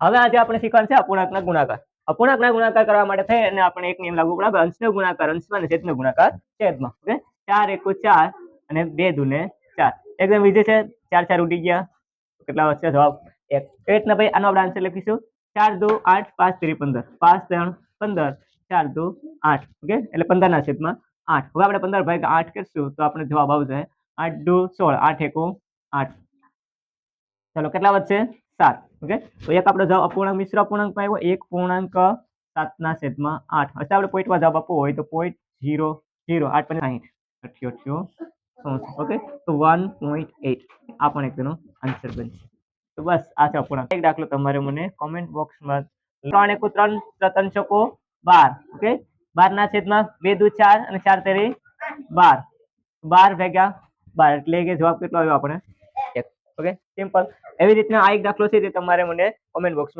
હવે આજે આપણે શીખવાનું છે અપૂર્ણાંકના ગુણાકાર. અપૂર્ણાંકના ગુણાકાર કરવા માટે થઈ અને આપણે એક નિયમ લાગુ પડે. અંશનો ગુણાકાર અંશમાં અને છેદનો ગુણાકાર છેદમાં. ઓકે? ચાર, એકુ, ચાર અને બે દુને ચાર. એકદમ વિજય છે. ચાર ચાર ઉડી ગયા. કેટલા વચ્ચે જવાબ એક. એ રીતના ભાઈ? આનો આપણે આન્સર લખીશું. ચાર, દો, આઠ, પાંચ ત્રી પંદર પાંચ, ત્રણ, પંદર. ચાર, દુ, આઠ. ઓકે? એટલે પંદરના છેદમાં આઠ. હવે આપણે પંદર ભાઈ આઠ કરશું તો આપણે જવાબ આવશે આઠ, દુ, સોળ. આઠ, એકુ આઠ. ચાલો, કેટલા વધશે? સાત. ઓકે? તો એક આપણો જવાબ અપૂર્ણાંક, મિશ્ર અપૂર્ણાંકમાં આવ્યો. એક પૂર્ણાંક સાતના છેદમાં આઠ. હશે આપણે પોઈન્ટમાં જવાબ આપવો હોય તો પોઈન્ટ ઝીરો ઝીરો આઠ પંદર સાહીઠ. અઠ્યોઠ્યો ચોસઠ. ઓકે? તો વન પોઈન્ટ એટ આ પણ એક તેનો આન્સર બનશે. તો બસ, આ છે અપૂર્ણાંક. એક દાખલો તમારે મને કોમેન્ટ બોક્સમાં ત્રણ એકુ ત્રણ ત્રણ ચોકો બાર. ઓકે? બારના છેદમાં બે દુ ચાર અને ચાર તેરી બાર. બાર ભેગા બાર. એટલે કે જવાબ કેટલો આવ્યો આપણે ઓકે સિમ્પલ એવી રીતના આ એક દાખલો છે તે તમારે મને કોમેન્ટ બોક્સમાં